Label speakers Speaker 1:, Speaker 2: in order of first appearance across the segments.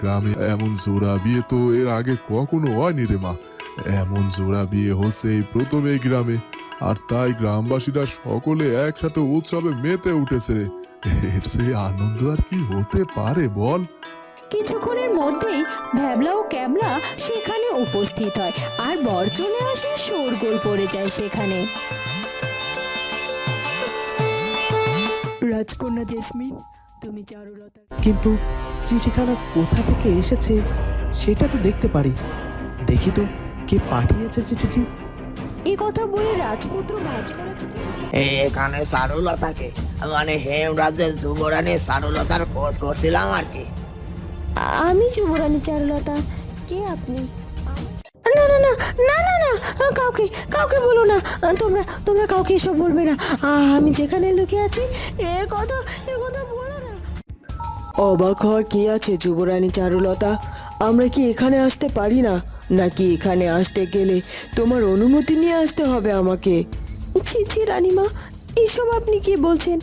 Speaker 1: গ্রামে এমন জোড়া বিয়ে তো এর আগে কখনো হয়নি রে মা। এমন জোড়া বিয়ে হচ্ছে এই প্রথম এই গ্রামে। আর তাই গ্রামবাসীরা সকলে একসাথে উৎসবে মেতে উঠেছে রে। এর সে আনন্দ আর কি হতে পারে বল?
Speaker 2: কিছুক্ষণের মধ্যেই ভ্যাবলা ও ক্যাবলা সেখানে উপস্থিত হয় আর বর চলে আসে শোরগোল পড়ে যায় সেখানে। রাজকন্যা জেসমিন তুমি চারুলতার
Speaker 3: কিন্তু চিঠিখানা কোথা থেকে এসেছে সেটা তো দেখতে পারি। দেখি তো কে পাঠিয়েছে চিঠিটি?
Speaker 2: এই কথা বলে রাজপুত্র ভাজ করা চিঠি।
Speaker 4: এখানে সারুলতাকে মানে হেম রাজ্যের যুবরানী সারুলতার খোঁজ করছিলাম আর কি।
Speaker 2: আমি যুবরানী চারুলতা কে আপনি? না না না না না না কাউকে কাউকে বলো না তোমরা তোমরা কাউকে এসব বলবে না। আমি যেখানে লুকিয়ে আছি এ কথা এ অবাক হওয়ার কি আছে যুবরানী চারুলতা? আমরা কি এখানে আসতে পারি না? নাকি এখানে আসতে গেলে তোমার অনুমতি নিয়ে আসতে হবে আমাকে? ছি ছি রানীমা এসব আপনি কি বলছেন?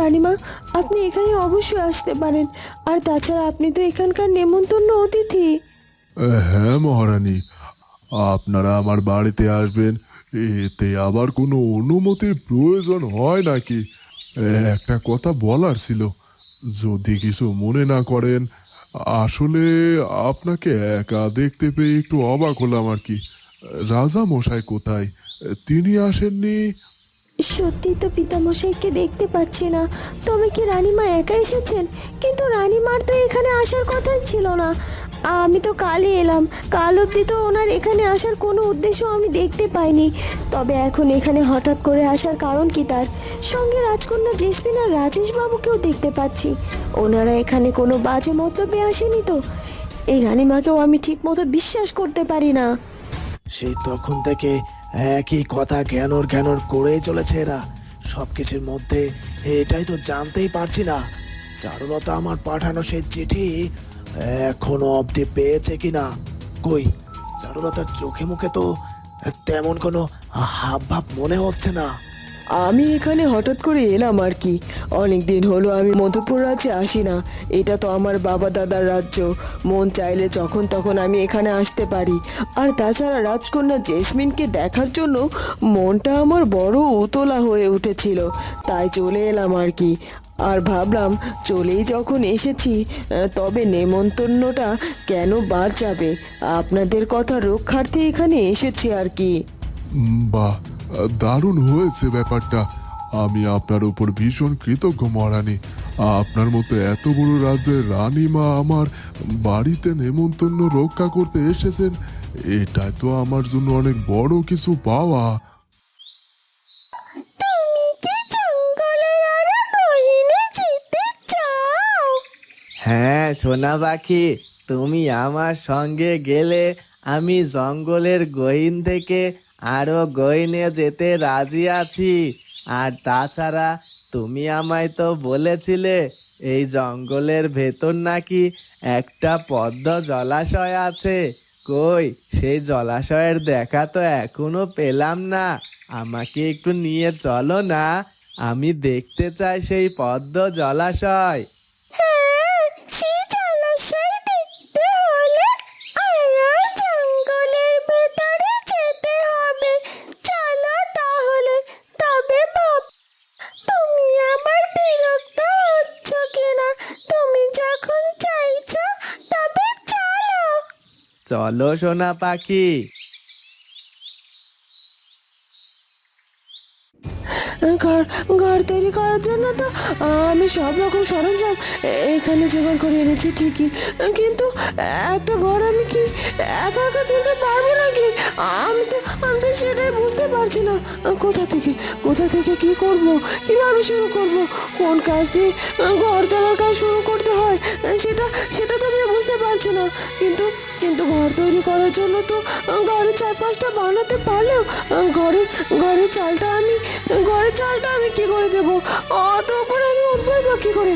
Speaker 2: রানীমা আপনি এখানে অবশ্যই আসতে পারেন। আর তাছাড়া আপনি তো এখানকার নেমন্তন্ন অতিথি।
Speaker 1: হ্যাঁ মহারানী আপনারা আমার বাড়িতে আসবেন। এতে আবার কোনো অনুমতির প্রয়োজন হয় নাকি? একটা কথা বলার ছিল। যদি কিছু মনে না করেন, আসলে আপনাকে একা দেখতে পেয়ে একটু অবাক হলাম আর কি। রাজা মশাই কোথায়? তিনি আসেননি?
Speaker 2: সত্যি তো পিতামশাইকে দেখতে পাচ্ছি না। তবে কি রানীমা একা এসেছেন? কিন্তু রানীমার তো এখানে আসার কথাই ছিল না। আমি তো কালই এলাম। কাল অবধি তো ওনার এখানে আসার কোনো উদ্দেশ্য আমি দেখতে পাইনি। তবে এখন এখানে হঠাৎ করে আসার কারণ কি তার? সঙ্গে রাজকন্যা জেসমিন আর রাজেশ বাবুকেও দেখতে পাচ্ছি। ওনারা এখানে কোনো বাজে মতলবে আসেনি তো। এই রানীমাকেও আমি ঠিক মতো বিশ্বাস করতে পারি না।
Speaker 3: সেই তখন থেকে একই কথা জ্ঞানর জ্ঞানর করেই চলেছে এরা। সব কিছুর মধ্যে এটাই তো জানতেই পারছি না। চারুলতা আমার পাঠানো সেই চিঠি এখনও অবধি পেয়েছে কিনা? কই? চারুলতার চোখে মুখে তো তেমন কোনো হাব ভাব মনে হচ্ছে না।
Speaker 5: আমি এখানে হঠাৎ করে এলাম আর কি। অনেক দিন হলো আমি মধুপুর রাজ্যে আসি না। এটা তো আমার বাবা দাদার রাজ্য। মন চাইলে যখন তখন আমি এখানে আসতে পারি। আর তাছাড়া রাজকন্যা জেসমিনকে দেখার জন্য মনটা আমার বড় উতলা হয়ে উঠেছিল। তাই চলে এলাম আর কি। আর ভাবলাম চলেই যখন এসেছি তবে নেমন্তন্নটা কেন বাদ যাবে? আপনাদের কথা রক্ষার্থে এখানে এসেছি আর কি।
Speaker 1: বাহ, দারুণ হয়েছে ব্যাপারটা। আমি আপনার উপর ভীষণ কৃতজ্ঞ, মহারানী। আপনার মতো এত বড় রাজ্যের রানীমা আমার বাড়িতে নেমন্তন্ন রক্ষা করতে এসেছেন, এটাই তো আমার জন্য অনেক বড় কিছু পাওয়া।
Speaker 6: হ্যাঁ সোনা পাখি, তুমি আমার সঙ্গে গেলে আমি জঙ্গলের গহীন থেকে আরও গহীনে যেতে রাজি আছি। আর তাছাড়া তুমি আমায় তো বলেছিলে, এই জঙ্গলের ভেতর নাকি একটা পদ্ম জলাশয় আছে। কই, সেই জলাশয়ের দেখা তো এখনও পেলাম না। আমাকে একটু নিয়ে চলো না, আমি দেখতে চাই সেই পদ্ম জলাশয়।
Speaker 2: চলো
Speaker 6: সোনা পাখি।
Speaker 5: ঘর ঘর তৈরি করার জন্য তো আমি সব রকম সরঞ্জাম এখানে জোগাড় করে এনেছি, ঠিকই। কিন্তু একটা ঘর আমি কি একা একা তুলতে পারব নাকি? আমি তো আমি তো সেটাই বুঝতে পারছি না। কোথা থেকে কোথা থেকে কি করব? কীভাবে শুরু করব? কোন কাজ দিয়ে ঘর তোলার কাজ শুরু করতে হয়? সেটা সেটা তো আমি বুঝতে পারছি না। কিন্তু কিন্তু ঘর তৈরি করার জন্য তো ঘরের চারপাশটা বানাতে পারলেও ঘরের ঘরের চালটা কি করে দেব? অত উপরে আমি উঠবো বা কি করে?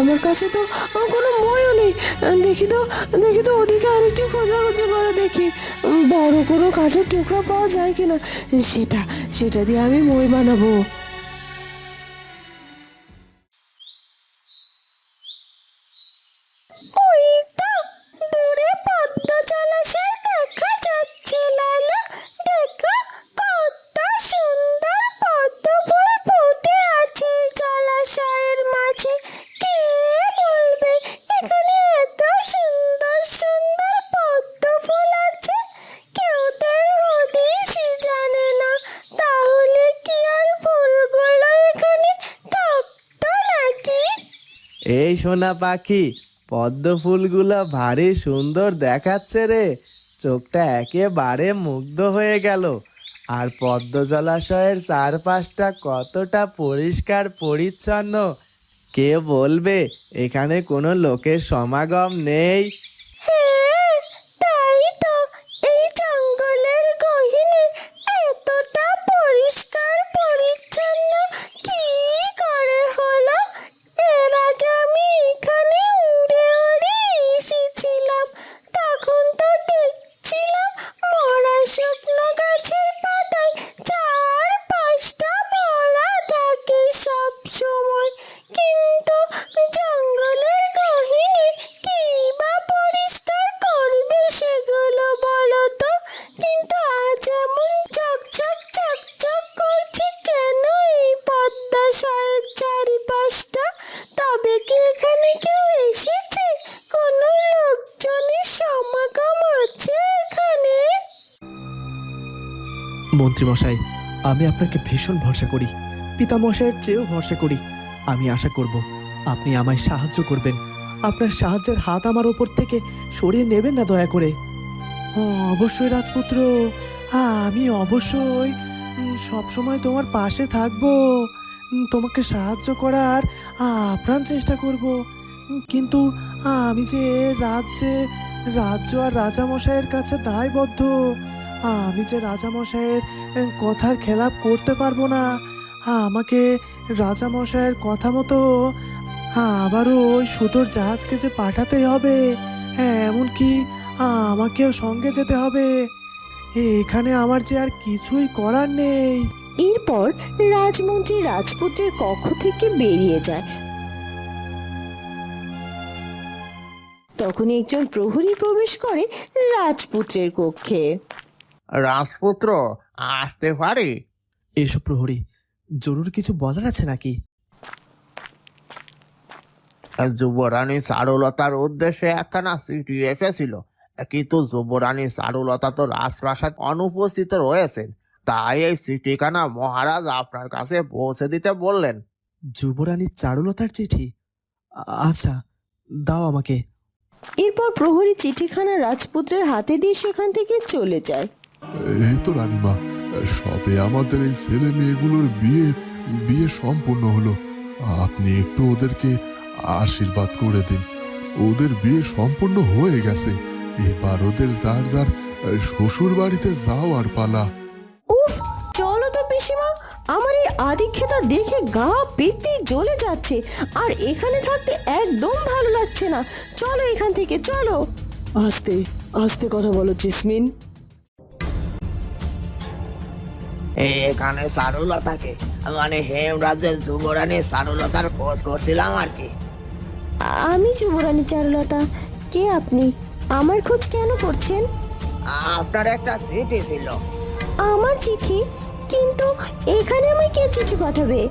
Speaker 5: আমার কাছে তো কোনো ময়ও নেই। দেখি তো দেখি তো ওদিকে আরেকটু খোঁজাখুঁজি করে দেখি, বড় কোনো কাঠের টুকরা পাওয়া যায় কিনা। সেটা সেটা দিয়ে আমি মই বানাবো।
Speaker 6: এই সোনা পাখি, পদ্ম ফুলগুলো ভারী সুন্দর দেখাচ্ছে রে। চোখটা একেবারে মুগ্ধ হয়ে গেল। আর পদ্ম জলাশয়ের চারপাশটা কতটা পরিষ্কার পরিচ্ছন্ন। কে বলবে, এখানে কোনো লোকের সমাগম নেই।
Speaker 3: মন্ত্রীমশাই, আমি আপনাকে ভীষণ ভরসা করি, পিতামশাইয়ের চেয়েও ভরসা করি। আমি আশা করব আপনি আমায় সাহায্য করবেন। আপনার সাহায্যের হাত আমার ওপর থেকে সরিয়ে নেবেন না দয়া করে। ও অবশ্যই রাজপুত্র। হ্যাঁ আমি অবশ্যই। সব সময় তোমার পাশে থাকব। তোমাকে সাহায্য করার আপ্রাণ চেষ্টা করব। কিন্তু আমি যে রাজ্যে রাজ্য আর রাজামশাইয়ের কাছে দায়বদ্ধ আমি যে রাজামশাইয়ের কথার খেলাপ করতে পারব না। আমাকে রাজামশাইয়ের কথা মতো আবারও ওই সুতোর জাহাজকে যে পাঠাতেই হবে হ্যাঁ এমনকি আমাকেও সঙ্গে যেতে হবে। এখানে আমার যে আর কিছুই করার নেই।
Speaker 2: এরপর রাজমন্ত্রী রাজপুত্রের কক্ষ থেকে বেরিয়ে যায়। তখনই একজন প্রহরী প্রবেশ করে রাজপুত্রের কক্ষে।
Speaker 4: রাজপুত্র আসতে পারি?
Speaker 3: এসব প্রহরী জরুর কিছু বলার আছে নাকি?
Speaker 4: যুবরানী চারুলতার উদ্দেশ্যে একখানা চিঠি এসেছিল। কিন্তু যুবরানী চারুলতা তো রাজপ্রাসাদ অনুপস্থিত রয়েছেন তাই এই চিঠিখানা মহারাজ আপনার কাছে পৌঁছে দিতে বললেন।
Speaker 3: যুবরানী চারুলতার চিঠি? আচ্ছা দাও আমাকে।
Speaker 2: এরপর প্রহরী চিঠিখানা রাজপুত্রের হাতে দিয়ে সেখান থেকে চলে যায়।
Speaker 1: এই তো রানীমা সবে আমাদের এই ছেলে মেয়েগুলোর বিয়ে বিয়ে সম্পূর্ণ হলো। আপনি একটু ওদেরকে আশীর্বাদ করে দিন। ওদের বিয়ে সম্পূর্ণ হয়ে গেছে। এবার ওদের যার যার শ্বশুর বাড়িতে যাওয়ার পালা।
Speaker 2: উফ চলো তো পিসিমা আমার এই আদিক্ষেতা দেখে গা পেতে জ্বলে যাচ্ছে। আর এখানে থাকতে একদম ভালো লাগছে না। চলো এখান থেকে চলো।
Speaker 5: আস্তে আস্তে কথা বলো জেসমিন।
Speaker 4: এখানে সারুলতাকে মানে হেমরাজের যুবরানী চারুলতার খোঁজ করছিলাম আর কি।
Speaker 2: আমি যুবরানী চারুলতা কে আপনি? আমার খোঁজ কেন করছেন?
Speaker 4: আপনার একটা চিঠি ছিল।
Speaker 2: আমার চিঠি? কিন্তু এখানে আমায় কে চিঠি পাঠাবে?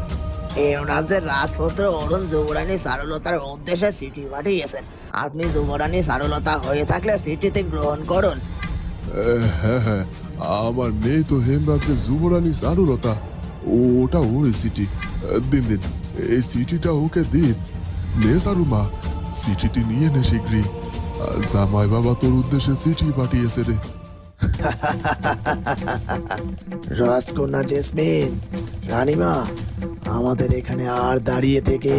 Speaker 4: হেমরাজ্যের রাজপুত্র অরুণ যুবরানী চারুলতার উদ্দেশ্যে চিঠি পাঠিয়েছেন। আপনি যুবরানী চারুলতা হয়ে থাকলে চিঠিতে গ্রহণ করুন।
Speaker 1: আমার মেয়ে তো হেমরাজ্যের যুবরানী ওটা ওর আহ, দিন দিন এই চিঠিটা ওকে দিন। নে চিঠিটি নিয়ে নে শীঘ্রই। জামাই বাবা তোর উদ্দেশ্যে চিঠি পাঠিয়েছে রে।
Speaker 3: রাজকন্যা জেসমিন রানীমা আমাদের এখানে আর দাঁড়িয়ে থেকে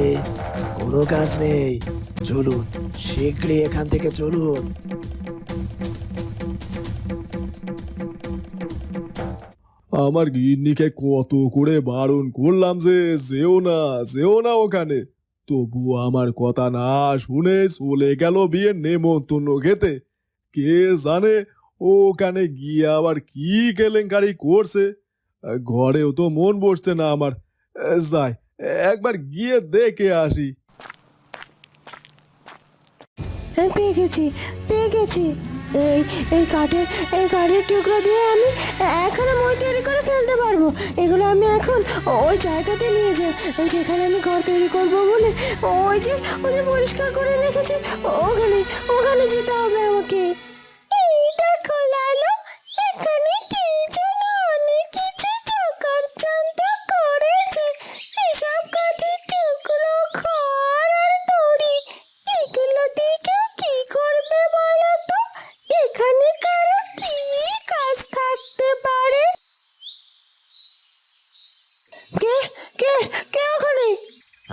Speaker 3: কোনো কাজ নেই। চলুন শীঘ্রই এখান থেকে চলুন।
Speaker 1: আমার গিন্নিকে কত করে বারণ করলাম যে যেও না যেও না ওখানে। তবু আমার কথা না শুনে চলে গেল বিয়ের নেমন্তন্ন খেতে। কে জানে ওখানে গিয়ে আবার কি কেলেঙ্কারি করছে। ঘরেও তো মন বসছে না আমার। যাই, একবার গিয়ে দেখে আসি।
Speaker 2: পেয়ে গেছি পেয়ে গেছি। এই এই কাঠের এই কাঠের টুকরো দিয়ে আমি এখানে মই তৈরি করে ফেলতে পারব। এগুলো আমি এখন ওই জায়গাতে নিয়ে যাই, যেখানে আমি ঘর তৈরি করব বলে ওই যে ওই যে পরিষ্কার করে রেখেছি, ওখানে ওখানে যেতে হবে আমাকে। এই দেখো লালু, এখানে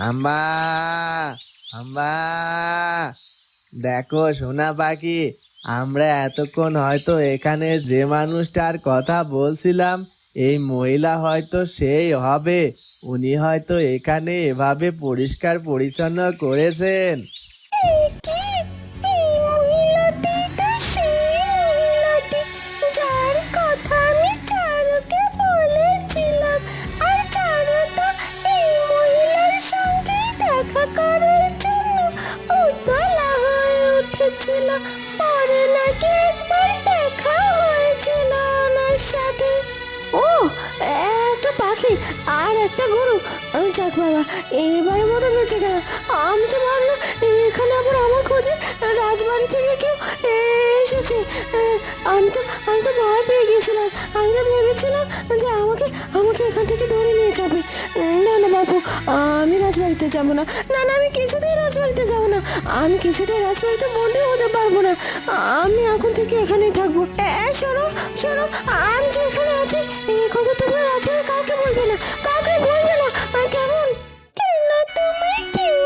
Speaker 6: হাম্বা হাম্বা দেখো সোনা পাখি, আমরা এতক্ষণ হয়তো এখানে যে মানুষটার কথা বলছিলাম, এই মহিলা হয়তো সেই হবে। উনি হয়তো এখানে এভাবে পরিষ্কার পরিচ্ছন্ন করেছেন।
Speaker 2: আমি তো আমি তো ভয় পেয়ে গেছিলাম আমি তো ভেবেছিলাম যে আমাকে আমাকে এখান থেকে ধরে নিয়ে যাবে। না না বাবু আমি রাজবাড়িতে যাব না। না না, আমি কিছুতেই রাজবাড়িতে যাব না। আমি কিছুতেই রাজবাড়িতে বন্দি হতে পারব না। আমি এখন থেকে এখানেই থাকব। শোনো শোনো আমি যে এখানে আছি এই কথা তোমরা রাজবাড়ির কাউকে বলবে না। কাউকে বলবে না। কেমন? কেন তোমায় কেউ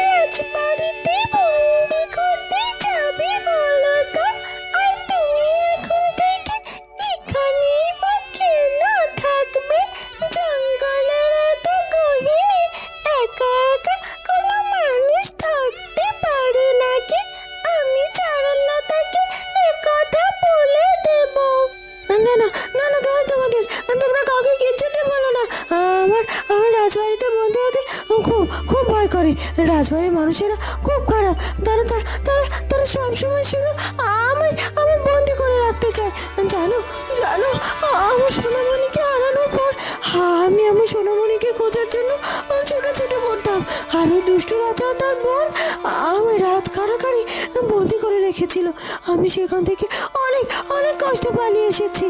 Speaker 2: রাজবাড়িতে রাজবাড়ির মানুষেরা খুব খারাপ। তারা তারা তারা সবসময় শুধু আমি আমি বন্দি করে রাখতে চায় জানো জানো আমার সোনামণিকে হারানোর পর আমি আমার সোনামণিকে খোঁজার জন্য ছোটাছুটি করতাম। আর ওই দুষ্টু রাজা তার বোন আমি রাত কারাকারি বন্দি করে রেখেছিল। আমি সেখান থেকে অনেক অনেক কষ্ট পালিয়ে এসেছি।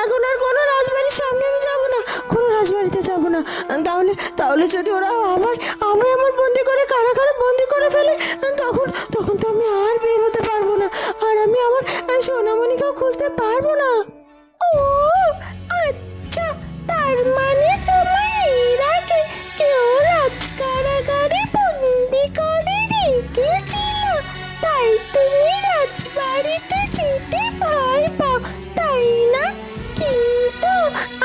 Speaker 2: এখন আর কোনো রাজবাড়ির সামনে আমি যাব কোনো রাজবাড়িতে যাব না। তাহলে তাহলে যদি ওরা আমায় আমায় আমার বন্দি করে কারা কারা বন্দি করে ফেলে, তখন তখন তো আমি আর বের হতে পারব না। আর আমি আমার সোনামণিকেও খুঁজতে পারব না। ও আচ্ছা তার মানে তোমার এর আগে কেউ রাজকারাগারে বন্দি করে রেখেছিল। তাই তুমি রাজবাড়িতে যেতে ভয় পাও, তাই না? কিন্তু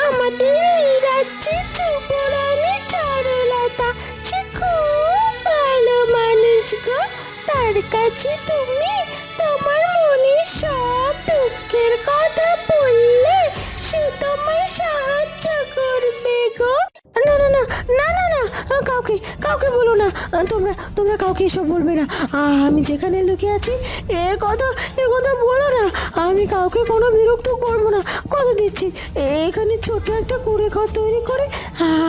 Speaker 2: আমাদের এই রাজ্যে যুবরানী চারুলতা, সে খুব ভালো মানুষ গো। তার কাছে তুমি তোমার মনের সব দুঃখের কথা বললে, সে তোমায় সাহায্য কাউকে বলো না। তোমরা তোমরা কাউকে এসব বলবে না। আমি যেখানে লুকিয়ে আছি, এ কথা এ কথা বলো না। আমি কাউকে কোনো বিরক্ত করব না। কথা দিচ্ছি। এখানে ছোট একটা কুড়ে ঘর তৈরি করে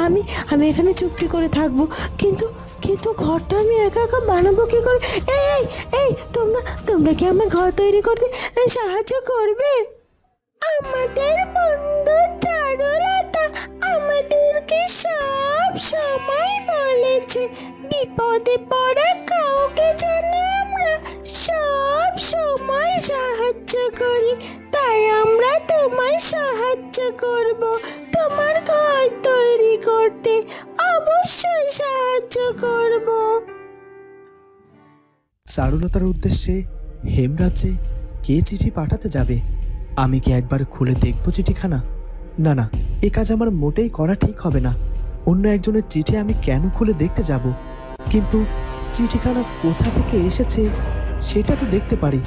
Speaker 2: আমি আমি এখানে চুপটি করে থাকব। কিন্তু কিন্তু ঘরটা আমি একা একা বানাবো কী করে? এই এই, তোমরা তোমরা কি আমার ঘর তৈরি করতে সাহায্য করবে? আমাদের বন্ধু চারুলতা আমাদেরকে সব সময় বলেছে, বিপদে পড়া কাউকে যেন আমরা সব সময় সাহায্য করি। তাই আমরা তোমায় সাহায্য করব, তোমার ঘর তৈরি করতে অবশ্যই সাহায্য করব।
Speaker 3: চারুলতার উদ্দেশ্যে হেমরাজ্যে কে চিঠি পাঠাতে যাবে? আমি কি একবার খুলে দেখব চিঠিখানা? না না। এ কাজ আমার মোটেই করা ঠিক হবে না। অন্য একজনের চিঠি আমি কেন খুলে দেখতে যাব? কিন্তু চিঠিখানা কোথা থেকে এসেছে সেটা তো দেখতে পারি।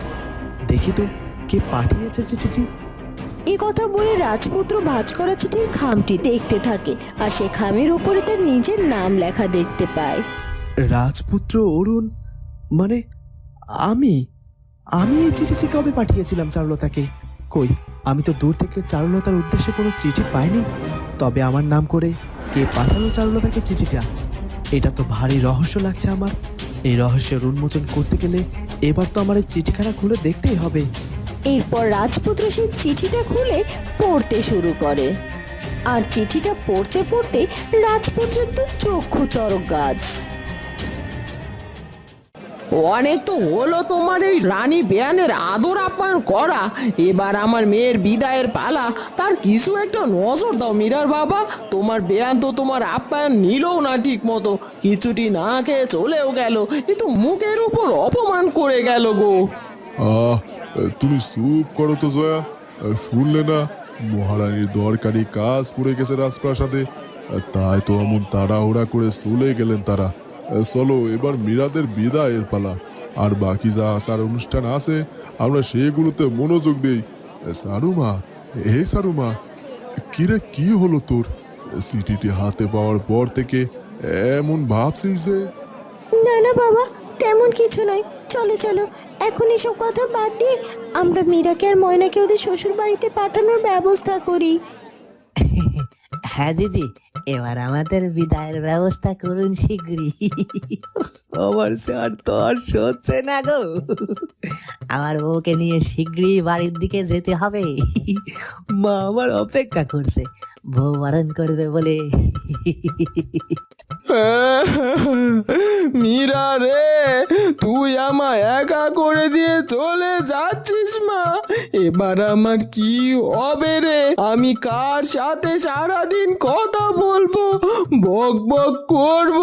Speaker 3: দেখি তো কে পাঠিয়েছে চিঠিটি?
Speaker 2: এই কথা বলে রাজপুত্র ভাজ করা চিঠির খামটি দেখতে থাকে আর সে খামের উপরে তার নিজের নাম লেখা দেখতে পায়।
Speaker 3: রাজপুত্র অরুণ মানে আমি? আমি এই চিঠিটি কবে পাঠিয়েছিলাম চারুলতাকে? কই? আমি তো দূর থেকে চারুলতার উদ্দেশ্যে কোনো চিঠি পাইনি। তবে আমার নাম করে কে পাঠালো চারুলতাকে চিঠিটা? এটা তো ভারী রহস্য লাগছে আমার। এই রহস্যের উন্মোচন করতে গেলে এবার তো আমার এই চিঠিখানা খুলে দেখতেই হবে।
Speaker 2: এরপর রাজপুত্র সেই চিঠিটা খুলে পড়তে শুরু করে। আর চিঠিটা পড়তে পড়তে রাজপুত্রের তো চক্ষু চরক গাছ।
Speaker 5: অনেক তো হলো তোমার এই রানী বেয়ানের আদর আপ্যায়ন করা। এবার আমার মেয়ের বিদায়ের পালা, তার কিছু একটা নজর দাও মীরার বাবা। তোমার বেয়ান তো তোমার আপ্যায়ন নিলও না ঠিক মতো কিছুটি না খেয়ে চলেও গেল কিন্তু মুখের উপর অপমান করে গেল গো।
Speaker 1: আহ তুমি চুপ করো তো জয়া। শুনলে না, মহারানীর দরকারি কাজ পড়ে গেছে রাজপ্রাসাদে। তাই তো এমন তাড়াহুড়া করে চলে গেলেন তারা। চলো এবার মীরাদের বিদায়ের পালা। আর বাকি যা আসার অনুষ্ঠান আছে আমরা সেগুলোতে মনোযোগ দিই। সারুমা হে সারুমা কিরে কি হলো তোর? সিটিটি হাতে পাওয়ার পর থেকে এমন ভাবছিস যে?
Speaker 2: না না বাবা তেমন কিছু নয়। চলো চলো এখন এসব কথা বাদ দিয়ে আমরা মীরাকে আর ময়নাকে ওদের শ্বশুর বাড়িতে পাঠানোর ব্যবস্থা করি।
Speaker 7: হ্যাঁ দিদি এবার আমাদের বিদায়ের ব্যবস্থা করুন শীঘ্রই আমার স্যার তো আর সচ্ছে না গো। আমার বউকে নিয়ে শীঘ্রই বাড়ির দিকে যেতে হবে। মা আমার অপেক্ষা করছে। বউ বারণ করবে বলে।
Speaker 5: মীরা রে তুই আমায় একা করে দিয়ে চলে যাচ্ছিস মা। এবার আমার কি হবে রে? আমি কার সাথে সারাদিন কথা বক বক করব।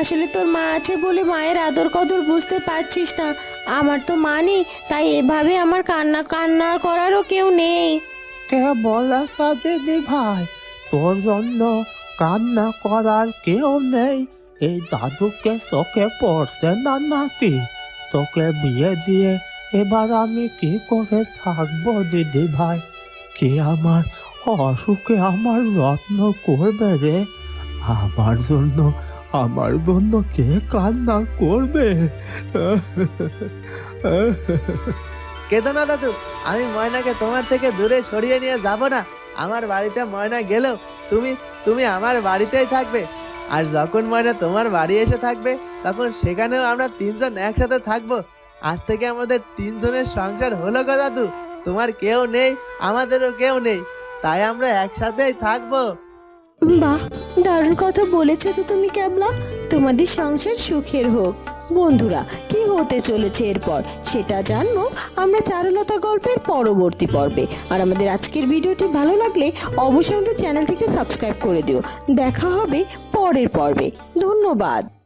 Speaker 2: আসলে তোর মা আছে বলে মায়ের আদর কদর বুঝতে পারছিস না। আমার তো মা নেই তাই এভাবে আমার কান্না কান্না করারও কেউ নেই।
Speaker 4: কে বলেছে দিদি ভাই, তোর জন্য কান্না করার কেউ নেই। এই দাদুকে চোখে পড়ছে না নাকি? তোকে বিয়ে দিয়ে এবার আমি কি করে থাকব দিদি ভাই? কে আমার অসুখে আমার যত্ন করবে রে? আমার জন্য আমার জন্য কে কান্না করবে।
Speaker 6: কেতো না দাদু, আমি ময়নাকে তোমার থেকে দূরে সরিয়ে নিয়ে যাব না। আমার বাড়িতে ময়না গেলেও তুমি তুমি আমার বাড়িতেই থাকবে। আর যখন ময়না তোমার বাড়ি এসে থাকবে, তখন সেখানেও আমরা তিনজন একসাথে থাকব। আজ থেকে আমাদের তিনজনের সংসার হলো গো দাদু। তোমার কেউ নেই, আমাদেরও কেউ নেই। তাই আমরা একসাথেই থাকব।
Speaker 2: বাহ, দারুণ কথা বলেছ তো তুমি, ক্যাবলা। তোমাদের সংসার সুখের হোক। বন্ধুরা, কি হতে চলেছে এরপর? সেটা জানব আমরা চারুলতা গল্পের পরবর্তী পর্বে। আর আমাদের আজকের ভিডিওটি ভালো লাগলে অবশ্যই আমাদের চ্যানেলটিকে সাবস্ক্রাইব করে দিও। দেখা হবে পরের পর্বে। ধন্যবাদ।